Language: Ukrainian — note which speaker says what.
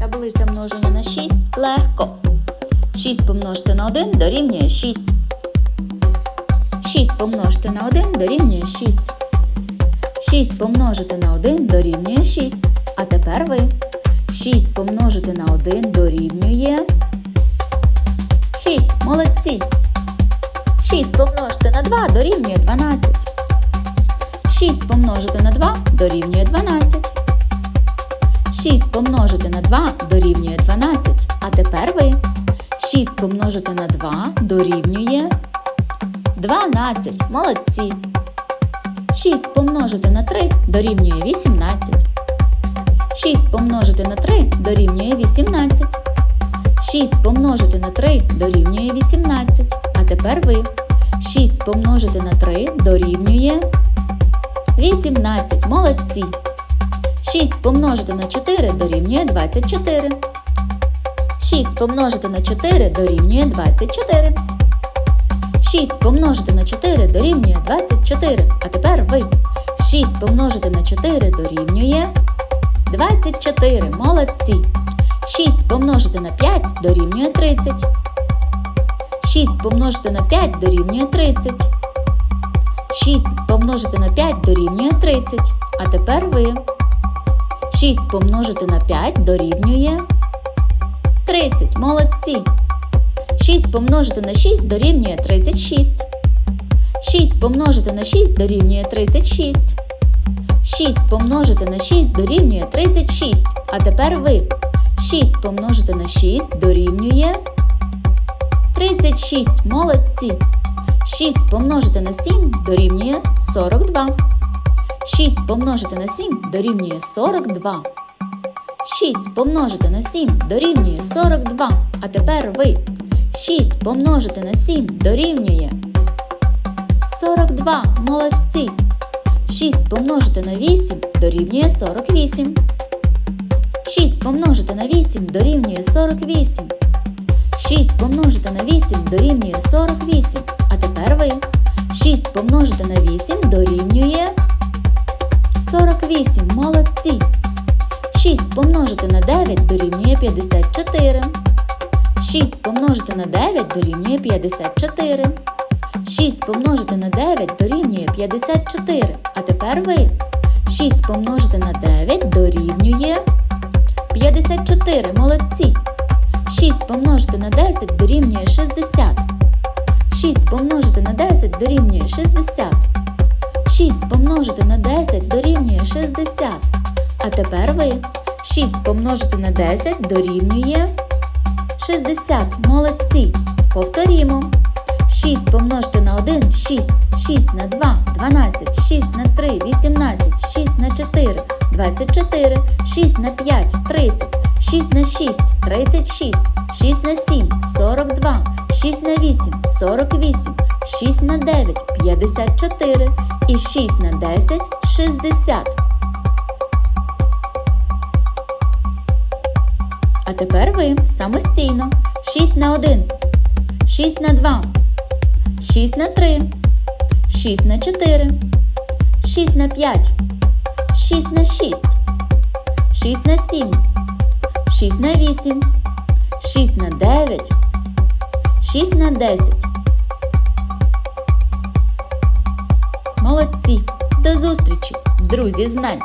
Speaker 1: Таблиця множення на 6 легко. 6 помножити на 1 дорівнює 6. 6 помножити на 1 дорівнює 6. 6 помножити на 1 дорівнює 6. А тепер ви. 6 помножити на 1 дорівнює 6. Молодці. 6 помножити на 2 дорівнює 12. 6 помножити на 2 дорівнює 12. 6 помножити на 2 дорівнює 12. А тепер ви. 6 помножити на 2 дорівнює 12. Молодці. 6 помножити на 3 дорівнює 18. 6 помножити на 3 дорівнює 18. 6 помножити на 3 дорівнює 18. А тепер ви. 6 помножити на 3 дорівнює 18. Молодці. 6 помножити на 4 дорівнює 24. 6 помножити на 4 дорівнює 24. 6 помножити на 4 дорівнює 24. А тепер ви. 6 помножити на 4 дорівнює 24. Молодці. 6 помножити на 5 дорівнює 30. 6 помножити на 5 дорівнює 30. 6 помножити на 5 дорівнює 30. А тепер ви. 6 помножити на 5 дорівнює 30. Молодці. 6 помножити на 6 дорівнює 36. 6 помножити на 6 дорівнює 36. 6 помножити на 6 дорівнює 36. А тепер ви. 6 помножити на 6 дорівнює 36. Молодці. 6 помножити на 7 дорівнює 42. 6 помножити на 7 дорівнює 42. 6 помножити на 7 дорівнює 42. А тепер ви. 6 помножити на 7 дорівнює 42. Молодці. 6 помножити на 8 дорівнює 48. 6 помножити на 8 дорівнює 48. 6 помножити на 8 дорівнює 48. А тепер ви. 6 помножити на 8 дорівнює 48. Молодці. 6 помножити на 9 дорівнює 54. 6 помножити на 9 дорівнює 54. 6 помножити на 9 дорівнює 54. А тепер ви. 6 помножити на 9 дорівнює 54. Молодці. 6 помножити на 10 дорівнює 60. 6 помножити на 10 дорівнює 60. 6 помножити на 10 дорівнює 60. А тепер ви. 6 помножити на 10 дорівнює 60. Молодці. Повторімо. 6 помножити на 1 6. 6 на 2 12. 6 на 3 18. 6 на 4 24. 6 на 5 30. 6 на 6 36. 6 на 7 42. 6 на 8 48. 6 на 9 54. І 6 на 10 60. А тепер ви самостійно. 6 на 1. 6 на 2. 6 на 3. 6 на 4. 6 на 5. 6 на 6. 6 на 7. 6 на 8. 6 на 9. 6 на 10. Молодці! До зустрічі, друзі знань!